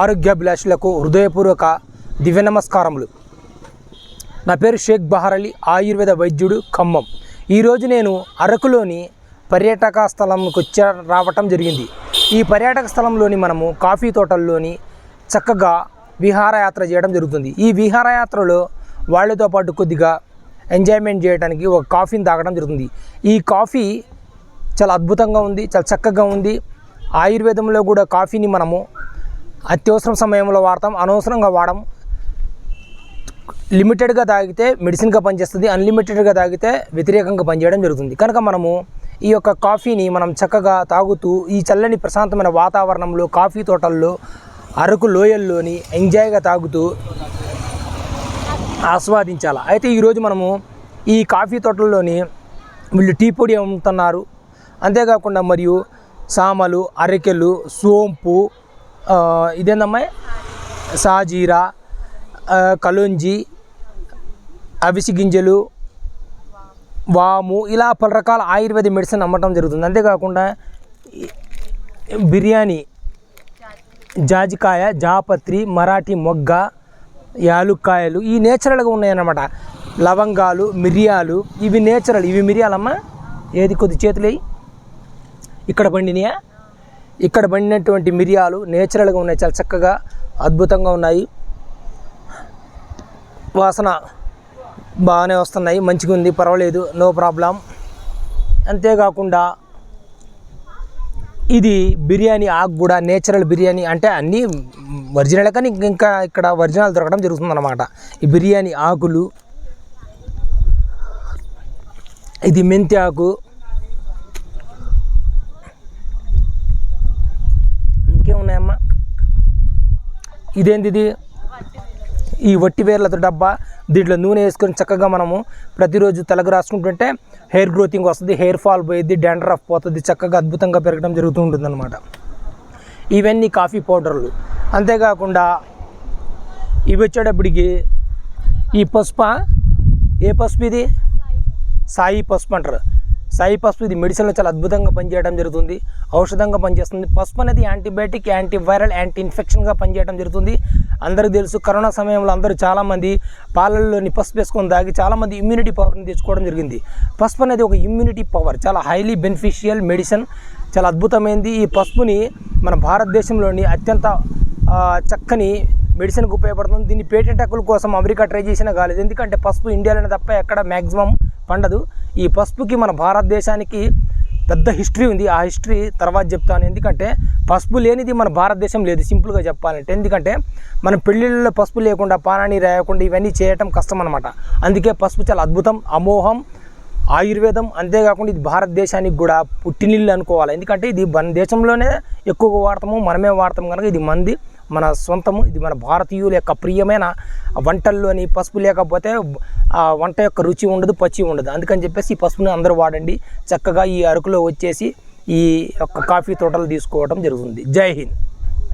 ఆరోగ్యాభిలాషులకు హృదయపూర్వక దివ్య నమస్కారములు. నా పేరు షేక్ బహార్ అలీ ఆయుర్వేద వైద్యుడు ఖమ్మం. ఈరోజు నేను అరకులోని పర్యాటక స్థలంకి వచ్చి రావటం జరిగింది. ఈ పర్యాటక స్థలంలోని మనము కాఫీ తోటల్లోని చక్కగా విహారయాత్ర చేయడం జరుగుతుంది. ఈ విహారయాత్రలో వాళ్ళతో పాటు కొద్దిగా ఎంజాయ్మెంట్ చేయడానికి ఒక కాఫీని తాగడం జరుగుతుంది. ఈ కాఫీ చాలా అద్భుతంగా ఉంది చాలా చక్కగా ఉంది. ఆయుర్వేదంలో కూడా కాఫీని మనము అత్యవసరం సమయంలో వాడతాం. అనవసరంగా వాడము. లిమిటెడ్గా తాగితే మెడిసిన్గా పనిచేస్తుంది. అన్లిమిటెడ్గా తాగితే వ్యతిరేకంగా పనిచేయడం జరుగుతుంది. కనుక మనము ఈ యొక్క కాఫీని మనం చక్కగా తాగుతూ ఈ చల్లని ప్రశాంతమైన వాతావరణంలో కాఫీ తోటల్లో అరకు లోయల్లోని ఎంజాయ్గా తాగుతూ ఆస్వాదించాలి. అయితే ఈరోజు మనము ఈ కాఫీ తోటల్లోని వీళ్ళు టీ పొడి అమ్ముతున్నారు. అంతేకాకుండా మరియు సామలు అరికెలు సోంపు ఇదేందమ్మా సాజీరా కలుంజి అవిసి గింజలు వాము ఇలా పలు రకాల ఆయుర్వేద మెడిసిన్ అమ్మటం జరుగుతుంది అంతేకాకుండా బిర్యానీ జాజికాయ జాపత్రి మరాఠీ మొగ్గ యాలుక్కాయలు ఈ నేచురల్గా ఉన్నాయన్నమాట లవంగాలు మిరియాలు ఇవి నేచురల్ ఇవి మిరియాలమ్మా ఏది కొద్ది చేతులే ఇక్కడ పండినయా ఇక్కడ పండినటువంటి మిరియాలు నేచురల్గా ఉన్నాయి చాలా చక్కగా అద్భుతంగా ఉన్నాయి. వాసన బాగానే వస్తున్నాయి మంచిగా ఉంది పర్వాలేదు నో ప్రాబ్లం అంతేకాకుండా ఇది బిర్యానీ ఆకు కూడా నేచురల్ బిర్యానీ అంటే అన్నీ ఒరిజినల్ కానీ ఇంకా ఇక్కడ ఒరిజినల్ దొరకడం జరుగుతుందన్నమాట. ఈ బిర్యానీ ఆకులు ఇది మెంతి ఆకు ఇదేంటిది? ఈ వట్టి వేర్లతో డబ్బా దీంట్లో నూనె వేసుకొని చక్కగా మనము ప్రతిరోజు తలకు రాసుకుంటుంటే హెయిర్ గ్రోతింగ్ వస్తుంది హెయిర్ ఫాల్ పోయిద్ది డాండ్రఫ్ పోతుంది చక్కగా అద్భుతంగా పెరగడం జరుగుతూ ఉంటుంది ఇవన్నీ కాఫీ పౌడర్లు. అంతేకాకుండా ఇవి వచ్చేటప్పటికి ఈ పసుప? ఏ పసుపు ఇది? సాయి పసుపు అంటారు. సాయి పసుపు ఇది మెడిసిన్లో చాలా అద్భుతంగా పనిచేయడం జరుగుతుంది. ఔషధంగా పనిచేస్తుంది. పసుపు అనేది యాంటీబయాటిక్ యాంటీవైరల్ యాంటీ ఇన్ఫెక్షన్గా పనిచేయడం జరుగుతుంది. అందరికీ తెలుసు కరోనా సమయంలో అందరూ చాలామంది పాలల్లోని పసుపు వేసుకొని తాగి చాలామంది ఇమ్యూనిటీ పవర్ని తెచ్చుకోవడం జరిగింది. పసుపు అనేది ఒక ఇమ్యూనిటీ పవర్ చాలా హైలీ బెనిఫిషియల్ మెడిసిన్ చాలా అద్భుతమైంది. ఈ పసుపుని మన భారతదేశంలోని అత్యంత చక్కని మెడిసిన్కి ఉపయోగపడుతుంది. దీన్ని పేటెంట్ హక్కుల కోసం అమెరికా ట్రై చేసినా కాలేదు. ఎందుకంటే పసుపు ఇండియాలోనే తప్ప ఎక్కడ మ్యాక్సిమం పండదు. ఈ పసుపుకి మన భారతదేశానికి పెద్ద హిస్టరీ ఉంది. ఆ హిస్టరీ తర్వాత చెప్తాను. ఎందుకంటే పసుపు లేనిది మన భారతదేశం లేదు. సింపుల్గా చెప్పాలంటే. ఎందుకంటే మన పెళ్ళిళ్ళలో పసుపు లేకుండా పానాన్ని రాయకుండా ఇవన్నీ చేయటం కష్టం అనమాట అందుకే పసుపు చాలా అద్భుతం అమోహం ఆయుర్వేదం. అంతేకాకుండా ఇది భారతదేశానికి కూడా పుట్టినిల్లు అనుకోవాలి. ఎందుకంటే ఇది మన దేశంలోనే ఎక్కువగా వాడతాము మనమే వాడతాం కనుక ఇది మంది మన సొంతము ఇది మన భారతీయుల యొక్క ప్రియమైన వంటల్లోని పసుపు లేకపోతే ఆ వంట యొక్క రుచి ఉండదు పచ్చి ఉండదు. అందుకని చెప్పేసి ఈ పసుపుని అందరూ వాడండి. చక్కగా ఈ అరకులో వచ్చేసి ఈ యొక్క కాఫీ తోటలు తీసుకోవడం జరుగుతుంది. జై హింద్.